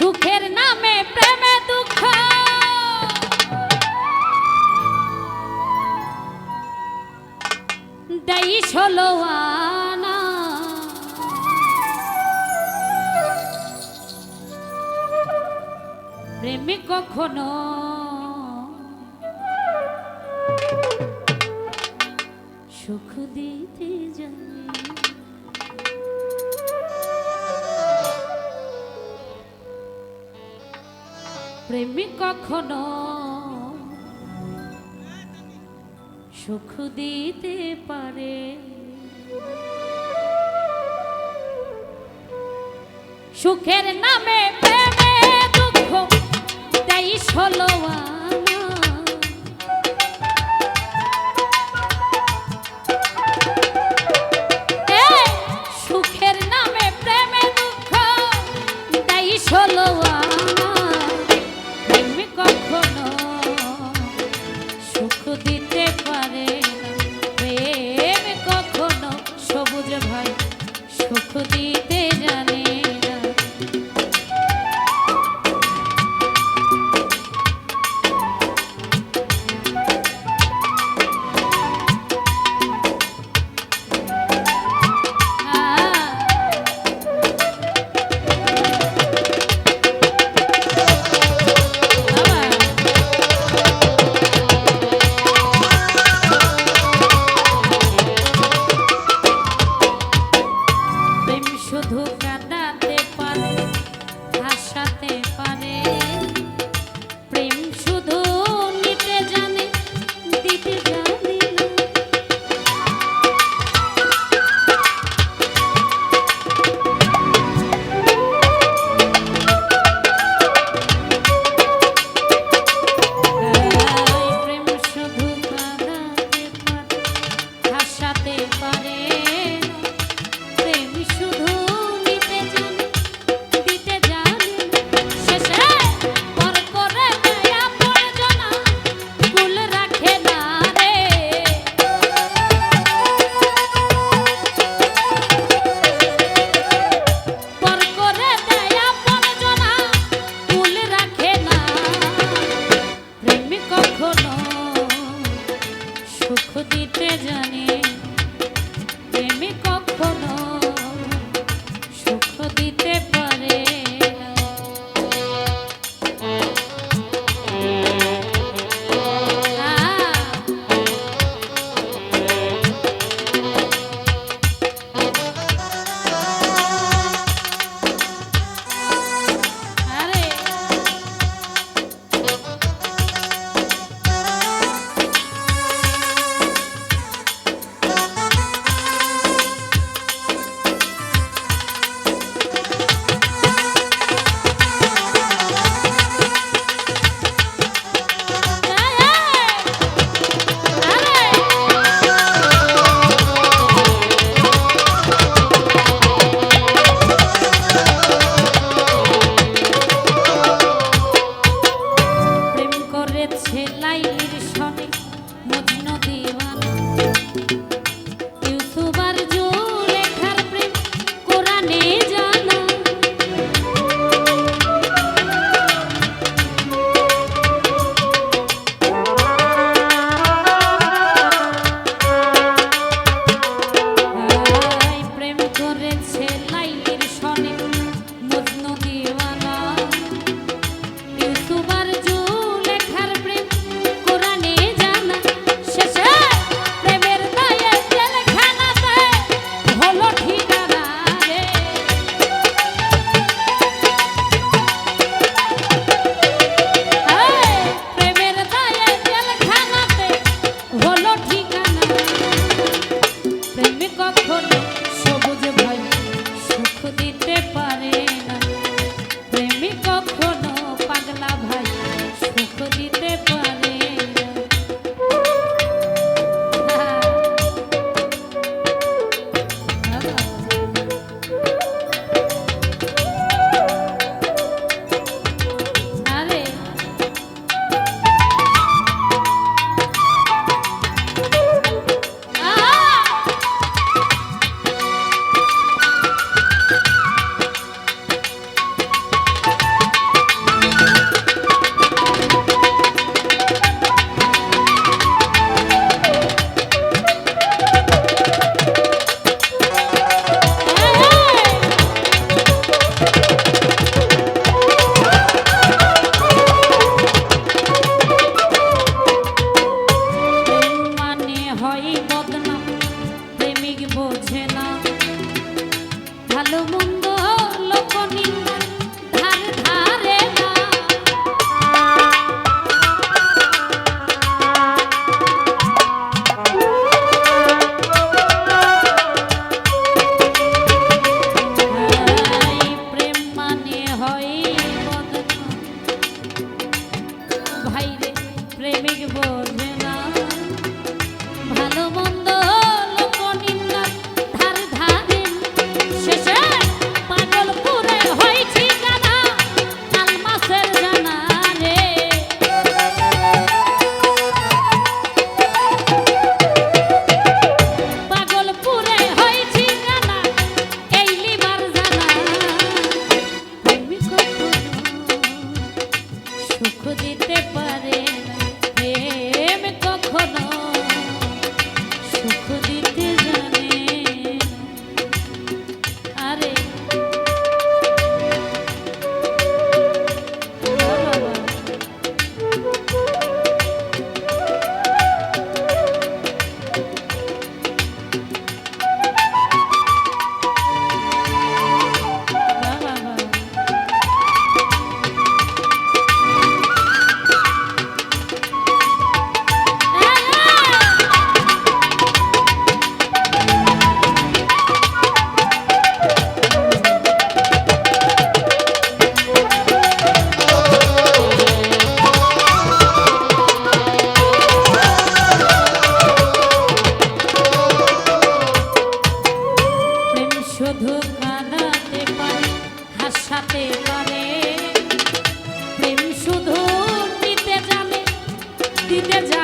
সুখের নামে প্রেমে দুঃখ। দেই ষোলো আনা। প্রেমে কখনো সুখ দিতে জানে প্রেমিক কখনো সুখ দিতে পারে? সুখের নামে প্রেমে দুঃখ তাই ষোলো কাঁদাতে পারে দিতে যাবে দিতে যাবে